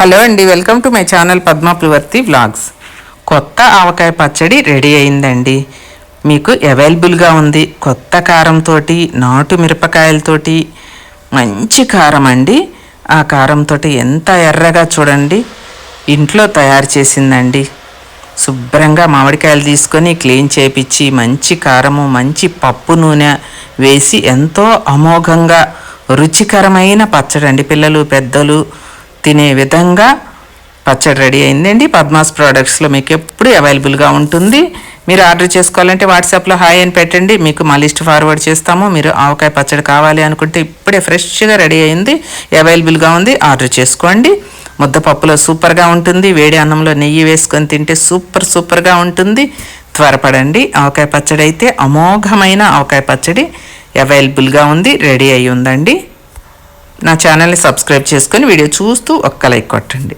Hello అండి welcome to my channel పద్మప్లవర్తి vlogs. కొత్త ఆవకాయ పచ్చడి రెడీ అయిందండి. మీకు అవైలబుల్గా ఉంది. కొత్త కారంతో నాటు మిరపకాయలతోటి మంచి కారం అండి. ఆ కారంతో ఎంత ఎర్రగా చూడండి. ఇంట్లో తయారు చేసిందండి. శుభ్రంగా మామిడికాయలు తీసుకొని క్లీన్ చేపించి మంచి కారము మంచి పప్పు నూనె వేసి ఎంతో అమోఘంగా రుచికరమైన పచ్చడి అండి పిల్లలు పెద్దలు తినే విధంగా పచ్చడి రెడీ అయిందండి. పద్మాస్ ప్రోడక్ట్స్లో మీకు ఎప్పుడు అవైలబుల్గా ఉంటుంది. మీరు ఆర్డర్ చేసుకోవాలంటే వాట్సాప్లో హాయ్ అని పెట్టండి. మీకు మా లిస్ట్ ఫార్వర్డ్ చేస్తాము. మీరు ఆవకాయ పచ్చడి కావాలి అనుకుంటే ఇప్పుడే ఫ్రెష్గా రెడీ అయింది. అవైలబుల్గా ఉంది. ఆర్డర్ చేసుకోండి. ముద్దపప్పులో సూపర్గా ఉంటుంది. వేడి అన్నంలో నెయ్యి వేసుకొని తింటే సూపర్ సూపర్గా ఉంటుంది. త్వరపడండి. ఆవకాయ పచ్చడి అయితే అమోఘమైన ఆవకాయ పచ్చడి అవైలబుల్గా ఉంది. రెడీ అయి ఉందండి. నా ఛానల్ని సబ్స్క్రైబ్ చేసుకొని వీడియో చూస్తూ ఒక్క లైక్ కొట్టండి.